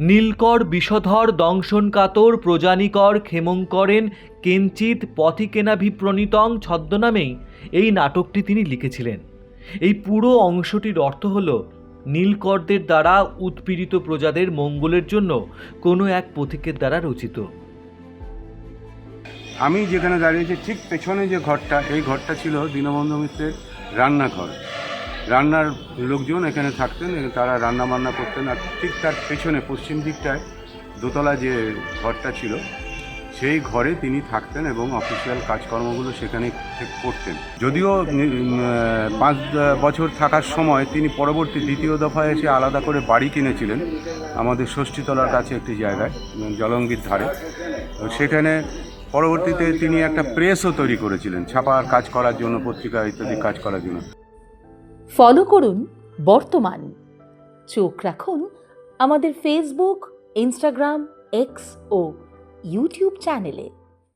নীলকর বিষধর দংশনকাতর প্রজানিকর ক্ষেমঙ্করেন কেঞ্চিত পথিকেনাভিপ্রণীতং ছদ্মনামেই এই নাটকটি তিনি লিখেছিলেন। এই পুরো অংশটির অর্থ হল, নীলকরদের দ্বারা উৎপীড়িত প্রজাদের মঙ্গলের জন্য কোনো এক পথিকের দ্বারা রচিত। আমি যেখানে দাঁড়িয়েছি, ঠিক পেছনে যে ঘরটা, এই ঘরটা ছিল দীনবন্ধু মিত্রের রান্নাঘর। রান্নার লোকজন এখানে থাকতেন তারা রান্না বান্না করতেন, আর ঠিক তার পেছনে, পশ্চিম দিকটায় দোতলা যে ঘরটা ছিল, সেই ঘরে তিনি থাকতেন এবং অফিসিয়াল কাজকর্মগুলো সেখানে করতেন। যদিও পাঁচ বছর থাকার সময় তিনি পরবর্তী দ্বিতীয় দফায় এসে আলাদা করে বাড়ি কিনেছিলেন আমাদের ষষ্ঠীতলার কাছে একটি জায়গায়, জলঙ্গির ধারে। সেখানে পরবর্তীতে তিনি একটা প্রেসও তৈরি করেছিলেন, ছাপার কাজ করার জন্য, পত্রিকা ইত্যাদি কাজ করার জন্য। ফলো করুন বর্তমান। চোখ রাখুন আমাদের ফেসবুক ইনস্টাগ্রাম এক্স ও ইউটিউব চ্যানেলে